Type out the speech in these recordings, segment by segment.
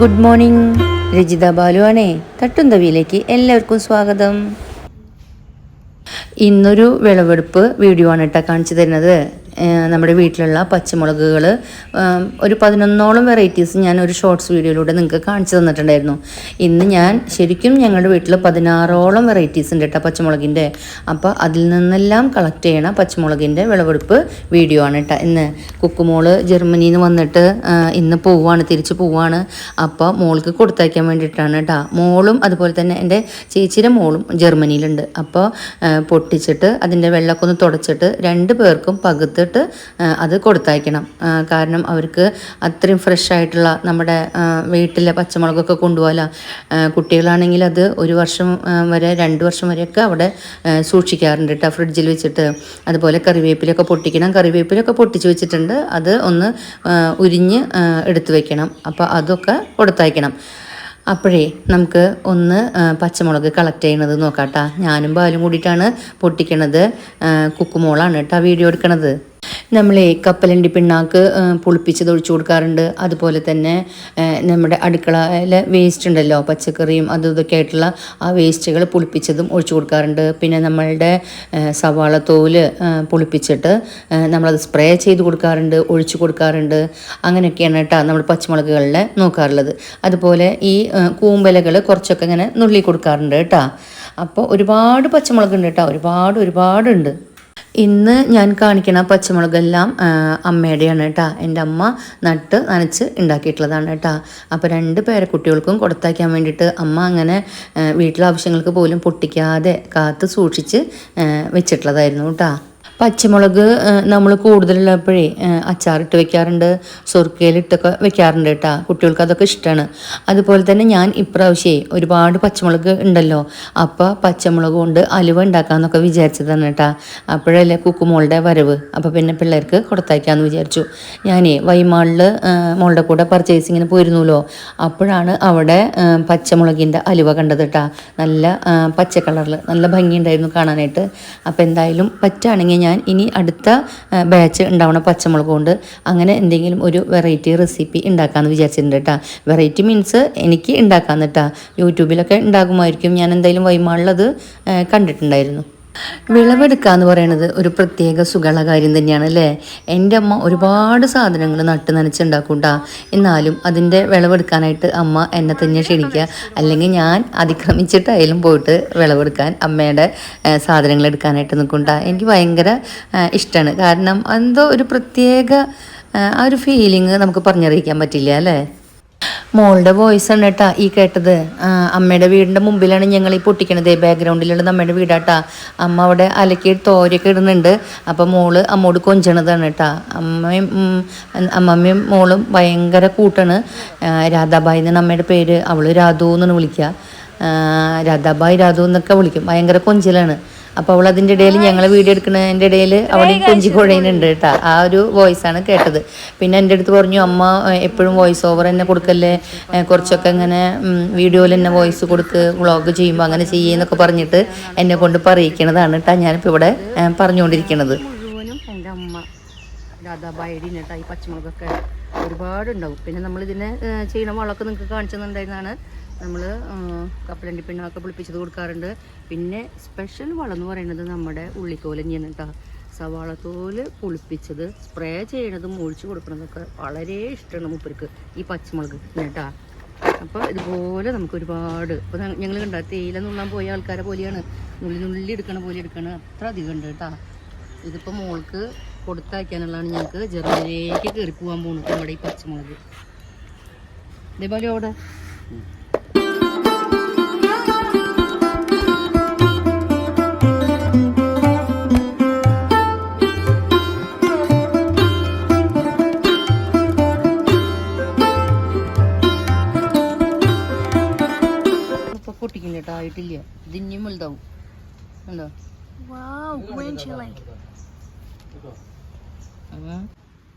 Good morning. Rajitha ബാലുവാണെ. തട്ടുന്തവിയിലേക്ക് തട്ടും എല്ലാവർക്കും സ്വാഗതം. ഇന്നൊരു വിളവെടുപ്പ് വീഡിയോ ആണ് കേട്ടോ കാണിച്ചു തരുന്നത്. നമ്മുടെ വീട്ടിലുള്ള പച്ചമുളകുകൾ ഒരു പതിനൊന്നോളം വെറൈറ്റീസ് ഞാൻ ഒരു ഷോർട്സ് വീഡിയോയിലൂടെ നിങ്ങൾക്ക് കാണിച്ചു തന്നിട്ടുണ്ടായിരുന്നു. ഇന്ന് ഞാൻ ശരിക്കും ഞങ്ങളുടെ വീട്ടിൽ പതിനാറോളം വെറൈറ്റീസ് ഉണ്ട് കേട്ടോ പച്ചമുളകിന്റെ അപ്പോൾ അതിൽ നിന്നെല്ലാം കളക്ട് ചെയ്യണ പച്ചമുളകിന്റെ വിളവെടുപ്പ് വീഡിയോ ആണ് കേട്ടോ ഇന്ന് കുക്കുമോൾ ജർമ്മനിയിൽ നിന്ന് വന്നിട്ട് ഇന്ന് പോവാണ് തിരിച്ച് പോവാണ്. അപ്പോൾ മോൾക്ക് കൊടുത്തയക്കാൻ വേണ്ടിയിട്ടാണ് കേട്ടോ മോളും അതുപോലെ തന്നെ എന്റെ ചേച്ചിയുടെ മോളും ജർമ്മനിയിലുണ്ട്. അപ്പോൾ പൊട്ടിച്ചിട്ട് അതിന്റെ വെള്ളക്കൊന്ന് തുടച്ചിട്ട് രണ്ട് പേർക്കും പകുത്തിട്ട് ആ, അത് കൊടുത്തയക്കണം. കാരണം അവർക്ക് അത്രയും ഫ്രഷ് ആയിട്ടുള്ള നമ്മുടെ വീട്ടിലെ പച്ചമുളകൊക്കെ കൊണ്ടുപോകാൻ കുട്ടികളാണെങ്കിൽ അത് ഒരു വർഷം വരെ രണ്ട് വർഷം വരെയൊക്കെ അവിടെ സൂക്ഷിക്കാറുണ്ട് കേട്ടോ ഫ്രിഡ്ജിൽ വെച്ചിട്ട്. അതുപോലെ കറിവേപ്പിലൊക്കെ പൊട്ടിക്കണം. കറിവേപ്പിലൊക്കെ പൊട്ടിച്ച് വെച്ചിട്ടുണ്ട്. അത് ഒന്ന് ഉരിഞ്ഞ് എടുത്തു വെക്കണം. അപ്പോൾ അതൊക്കെ കൊടുത്തയക്കണം. അപ്പോഴേ നമുക്ക് ഒന്ന് പച്ചമുളക് കളക്ട് ചെയ്യണത് നോക്കാം കേട്ടോ ഞാനും ബാലും കൂടിയിട്ടാണ് പൊട്ടിക്കണത്. കുക്കുമോളാണ് കേട്ടോ വീഡിയോ എടുക്കണത്. നമ്മളെ കപ്പലണ്ടി പിണ്ണാക്ക് പുളിപ്പിച്ചത് ഒഴിച്ചു കൊടുക്കാറുണ്ട്. അതുപോലെ തന്നെ നമ്മുടെ അടുക്കളയിലെ വേസ്റ്റ് ഉണ്ടല്ലോ പച്ചക്കറിയും അതും ഇതൊക്കെ ആയിട്ടുള്ള ആ വേസ്റ്റുകൾ പുളിപ്പിച്ചതും ഒഴിച്ചു കൊടുക്കാറുണ്ട്. പിന്നെ നമ്മളുടെ സവാള തോൽ പുളിപ്പിച്ചിട്ട് നമ്മളത് സ്പ്രേ ചെയ്ത് കൊടുക്കാറുണ്ട് ഒഴിച്ചു കൊടുക്കാറുണ്ട്. അങ്ങനെയൊക്കെയാണ് കേട്ടോ നമ്മൾ പച്ചമുളകുകളിൽ നോക്കാറുള്ളത്. അതുപോലെ ഈ കൂമ്പലകൾ കുറച്ചൊക്കെ ഇങ്ങനെ നുള്ളി കൊടുക്കാറുണ്ട് കേട്ടോ. അപ്പോൾ ഒരുപാട് പച്ചമുളക് ഉണ്ട് കേട്ടോ ഒരുപാട് ഒരുപാടുണ്ട്. ഇന്ന് ഞാൻ കാണിക്കണ പച്ചമുളകെല്ലാം അമ്മയുടെയാണ് കേട്ടോ എന്റെ അമ്മ നട്ട് നനച്ച് ഉണ്ടാക്കിയിട്ടുള്ളതാണ് കേട്ടോ അപ്പോൾ രണ്ട് പേരക്കുട്ടികൾക്കും കൊടുത്താക്കാൻ വേണ്ടിയിട്ട് അമ്മ അങ്ങനെ വീട്ടിലെ ആവശ്യങ്ങൾക്ക് പോലും പൊട്ടിക്കാതെ കാത്ത് സൂക്ഷിച്ച് വെച്ചിട്ടുള്ളതായിരുന്നു കേട്ടോ പച്ചമുളക് നമ്മൾ കൂടുതലുള്ളപ്പോഴേ അച്ചാറിട്ട് വെക്കാറുണ്ട്. സുർക്കയിലിട്ടൊക്കെ വെക്കാറുണ്ട് കേട്ടോ. കുട്ടികൾക്ക് അതൊക്കെ ഇഷ്ടമാണ് അതുപോലെ തന്നെ ഞാൻ ഇപ്രാവശ്യമേ ഒരുപാട് പച്ചമുളക് ഉണ്ടല്ലോ. അപ്പോൾ പച്ചമുളക് കൊണ്ട് അലുവ ഉണ്ടാക്കാമെന്നൊക്കെ വിചാരിച്ചതാണ് കേട്ടോ. അപ്പോഴല്ലേ കുക്കുമോളുടെ വരവ്. അപ്പോൾ പിന്നെ പിള്ളേർക്ക് കൊടുത്തയക്കാമെന്ന് വിചാരിച്ചു. ഞാനേ വൈമാളിൽ മോളുടെ കൂടെ പർച്ചേസിങ്ങിന് പോയിരുന്നല്ലോ അപ്പോഴാണ് അവിടെ പച്ചമുളകിന്റെ അലുവ കണ്ടത് കേട്ടോ. നല്ല പച്ച കളറിൽ നല്ല ഭംഗിയുണ്ടായിരുന്നു കാണാനായിട്ട്. അപ്പോൾ എന്തായാലും പറ്റുകയാണെങ്കിൽ ഞാൻ ഇനി അടുത്ത ബാച്ച് ഉണ്ടാവണ പച്ചമുളക് കൊണ്ട് അങ്ങനെ എന്തെങ്കിലും ഒരു വെറൈറ്റി റെസിപ്പി ഉണ്ടാക്കാമെന്ന് വിചാരിച്ചിട്ടുണ്ട് കേട്ടോ വെറൈറ്റി മീൻസ് എനിക്ക് ഉണ്ടാക്കാമെന്ന് കേട്ടോ യൂട്യൂബിലൊക്കെ ഉണ്ടാകുമായിരിക്കും. ഞാൻ എന്തായാലും വൈമാളിലത് കണ്ടിട്ടുണ്ടായിരുന്നു. വിളവെടുക്കുക എന്ന് പറയുന്നത് ഒരു പ്രത്യേക സുഖമുള്ള കാര്യം തന്നെയാണ് അല്ലേ? എന്റെ അമ്മ ഒരുപാട് സാധനങ്ങൾ നട്ട് നനച്ചുണ്ടാക്കും കേട്ടോ എന്നാലും അതിന്റെ വിളവെടുക്കാനായിട്ട് അമ്മ എന്നെ തന്നെ ക്ഷണിക്കുക. അല്ലെങ്കിൽ ഞാൻ അതിക്രമിച്ചിട്ടായാലും പോയിട്ട് വിളവെടുക്കാൻ അമ്മയുടെ സാധനങ്ങൾ എടുക്കാനായിട്ട് നിൽക്കുണ്ടാ എനിക്ക് ഭയങ്കര ഇഷ്ടമാണ് കാരണം എന്തോ ഒരു പ്രത്യേക ആ ഒരു ഫീലിംഗ് നമുക്ക് പറഞ്ഞറിയിക്കാൻ പറ്റില്ല അല്ലേ? മോളുടെ വോയിസ് ആണ് കേട്ടാ ഈ കേട്ടത്. അമ്മയുടെ വീടിന്റെ മുമ്പിലാണ് ഞങ്ങൾ ഈ പൊട്ടിക്കണത്. ബാക്ക്ഗ്രൗണ്ടിലുള്ളത് അമ്മയുടെ വീടാട്ടാ. അമ്മ അവിടെ അലക്കി തോരയൊക്കെ ഇടുന്നുണ്ട്. അപ്പോൾ മോൾ അമ്മോട് കൊഞ്ചണതാണ് കേട്ടാ. അമ്മയും അമ്മമ്മയും മോളും ഭയങ്കര കൂട്ടാണ്. രാധാബായി എന്നാണ് അമ്മയുടെ പേര്. അവൾ രാധു എന്നാണ് വിളിക്കുക. രാധാബായി രാധു എന്നൊക്കെ വിളിക്കും. ഭയങ്കര കൊഞ്ചലാണ്. അപ്പോൾ അവൾ അതിന്റെ ഇടയിൽ ഞങ്ങൾ വീഡിയോ എടുക്കുന്നതിന്റെ ഇടയിൽ അവിടെയും കൊഞ്ചി കുഴയുന്നുണ്ട് കേട്ടോ. ആ ഒരു വോയിസ് ആണ് കേട്ടത്. പിന്നെ എന്റെ അടുത്ത് പറഞ്ഞു അമ്മ എപ്പോഴും വോയിസ് ഓവർ തന്നെ കൊടുക്കല്ലേ? കുറച്ചൊക്കെ ഇങ്ങനെ വീഡിയോയിൽ തന്നെ വോയിസ് കൊടുക്ക് വ്ളോഗ് ചെയ്യുമ്പോൾ അങ്ങനെ ചെയ്യുന്നൊക്കെ പറഞ്ഞിട്ട് എന്നെ കൊണ്ട് പറയിക്കണതാണ് കേട്ടോ ഞാനിപ്പോൾ ഇവിടെ പറഞ്ഞുകൊണ്ടിരിക്കണത്. മുഴുവനും എന്റെ അമ്മ കേട്ടോ ഈ പച്ചമുളകൊക്കെ ഒരുപാടുണ്ടാവും. പിന്നെ നമ്മളിതിനെ ചെയ്യണ വളമൊക്കെ നിങ്ങൾക്ക് കാണിച്ചു തന്നിട്ടുണ്ടായിരുന്നതാണ്. നമ്മൾ കപ്പലണ്ടി പിണ്ണാക്ക് പുളിപ്പിച്ചത് കൊടുക്കാറുണ്ട്. പിന്നെ സ്പെഷ്യൽ വളം എന്ന് പറയുന്നത് നമ്മുടെ ഉള്ളിക്കോലഞ്ഞിയാണ് കേട്ടോ സവാളത്തോൽ പുളിപ്പിച്ചത് സ്പ്രേ ചെയ്യണതും ഒഴിച്ചു കൊടുക്കണതൊക്കെ വളരെ ഇഷ്ടമാണ് മൂപ്പർക്ക് ഈ പച്ചമുളക് കേട്ടാ അപ്പോൾ ഇതുപോലെ നമുക്ക് ഒരുപാട് ഇപ്പോൾ ഞങ്ങൾ കണ്ട തേയില നുള്ളാൻ പോയ ആൾക്കാരെ പോലെയാണ്. നുള്ളി നുള്ളി എടുക്കണ പോലെ എടുക്കണ. അത്ര അധികം ഉണ്ട് കേട്ടോ ഇതിപ്പോൾ മോൾക്ക് കൊടുത്തയക്കാനുള്ളതാണ് ഞങ്ങൾക്ക് ജർമ്മനിയിലേക്ക് കയറി പോകാൻ പോകുന്നത് നമ്മുടെ ഈ പച്ചമുളക്. ഇതേപോലെ അവിടെ ആയിട്ടില്ല. ഇത് ഇനിയും വലുതാവും ഉണ്ടോ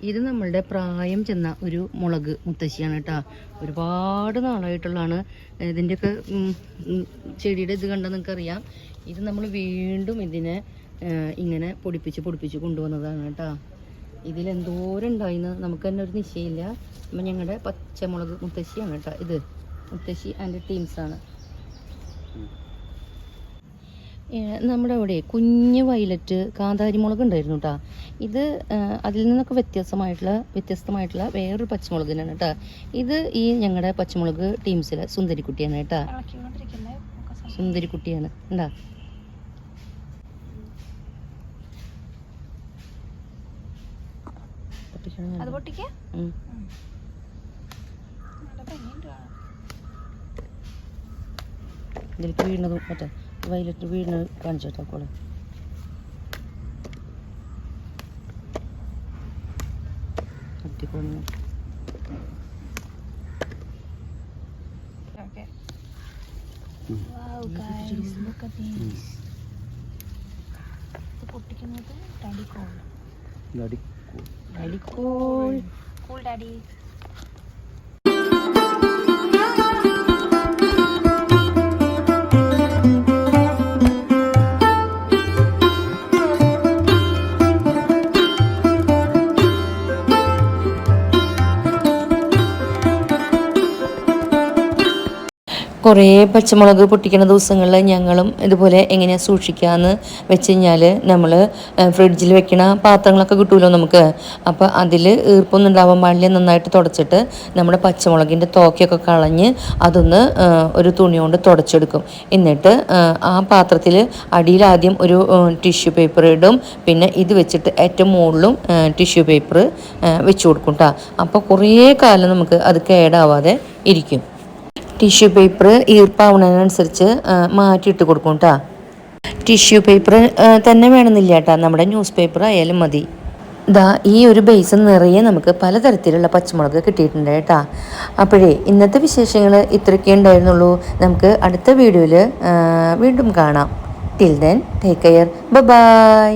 ഇത് നമ്മളുടെ പ്രായം ചെന്ന ഒരു മുളക് മുത്തശ്ശിയാണ് കേട്ടോ. ഒരുപാട് നാളായിട്ടുള്ളതാണ്. ഇതിന്റെയൊക്കെ ചെടിയുടെ ഇത് കണ്ടാൽ നിങ്ങൾക്ക് അറിയാം ഇത് നമ്മൾ വീണ്ടും ഇതിനെ ഇങ്ങനെ പൊടിപ്പിച്ച് പൊടിപ്പിച്ച് കൊണ്ടുവന്നതാണ് കേട്ടോ. ഇതിലെന്തോരം ഉണ്ടായിന്ന് നമുക്ക് തന്നെ ഒരു നിശ്ചയമില്ല. അപ്പം ഞങ്ങളുടെ പച്ചമുളക് മുത്തശ്ശിയാണ് കേട്ടോ ഇത്. മുത്തശ്ശി ആൻഡ് ടീംസാണ് നമ്മുടെ അവിടെ കുഞ്ഞ് വയലറ്റ് കാന്താരി മുളക് ഉണ്ടായിരുന്നു കേട്ടോ ഇത് അതിൽ നിന്നൊക്കെ വ്യത്യസ്തമായിട്ടുള്ള വ്യത്യസ്തമായിട്ടുള്ള വേറൊരു പച്ചമുളക് തന്നെയാണ് കേട്ടോ ഇത് ഈ ഞങ്ങളുടെ പച്ചമുളക് ടീംസിലെ സുന്ദരിക്കുട്ടിയാണ് കേട്ടോ. സുന്ദരിക്കുട്ടിയാണ്. ഉണ്ടാ അത് പൊട്ടിക്കേ. ഇതിലേക്ക് വീണതും മറ്റേ വയലറ്റ് വീണത് കാണിച്ചു കേട്ടോ കോൾ. അടിപൊളി Okay. Wow, guys, look at this. ഇത് പൊട്ടിക്കുന്നത് ഡാഡി കോൾ അടിക്കോൾ കൂൾ ഡാഡി കുറേ പച്ചമുളക് പൊട്ടിക്കുന്ന ദിവസങ്ങളിൽ ഞങ്ങളും ഇതുപോലെ എങ്ങനെയാണ് സൂക്ഷിക്കാമെന്ന് വെച്ച് കഴിഞ്ഞാൽ നമ്മൾ ഫ്രിഡ്ജിൽ വെക്കണ പാത്രങ്ങളൊക്കെ കിട്ടുമല്ലോ നമുക്ക്. അപ്പോൾ അതിൽ ഈർപ്പൊന്നും ഉണ്ടാവാൻ പാടില്ല നന്നായിട്ട് തുടച്ചിട്ട് നമ്മുടെ പച്ചമുളകിന്റെ തോക്കയൊക്കെ കളഞ്ഞ് അതൊന്ന് ഒരു തുണി കൊണ്ട് തുടച്ചെടുക്കും. എന്നിട്ട് ആ പാത്രത്തിൽ അടിയിൽ ആദ്യം ഒരു ടിഷ്യൂ പേപ്പർ ഇടും. പിന്നെ ഇത് വെച്ചിട്ട് ഏറ്റവും മുകളിലും ടിഷ്യൂ പേപ്പർ വെച്ച് കൊടുക്കും കേട്ടോ അപ്പോൾ കുറേ കാലം നമുക്ക് അത് കേടാവാതെ ഇരിക്കും. ടിഷ്യൂ പേപ്പർ ഈർപ്പാവുന്നതിനനുസരിച്ച് മാറ്റിയിട്ട് കൊടുക്കും കേട്ടോ ടിഷ്യൂ പേപ്പർ തന്നെ വേണമെന്നില്ല കേട്ടോ നമ്മുടെ ന്യൂസ് പേപ്പർ ആയാലും മതി. ദാ ഈ ഒരു ബേസ് നിറയെ നമുക്ക് പലതരത്തിലുള്ള പച്ചമുളക് കിട്ടിയിട്ടുണ്ട് കേട്ടോ അപ്പോഴേ ഇന്നത്തെ വിശേഷങ്ങൾ ഇത്രയൊക്കെ ഉണ്ടായിരുന്നുള്ളൂ. നമുക്ക് അടുത്ത വീഡിയോയിൽ വീണ്ടും കാണാം. Till then take care bye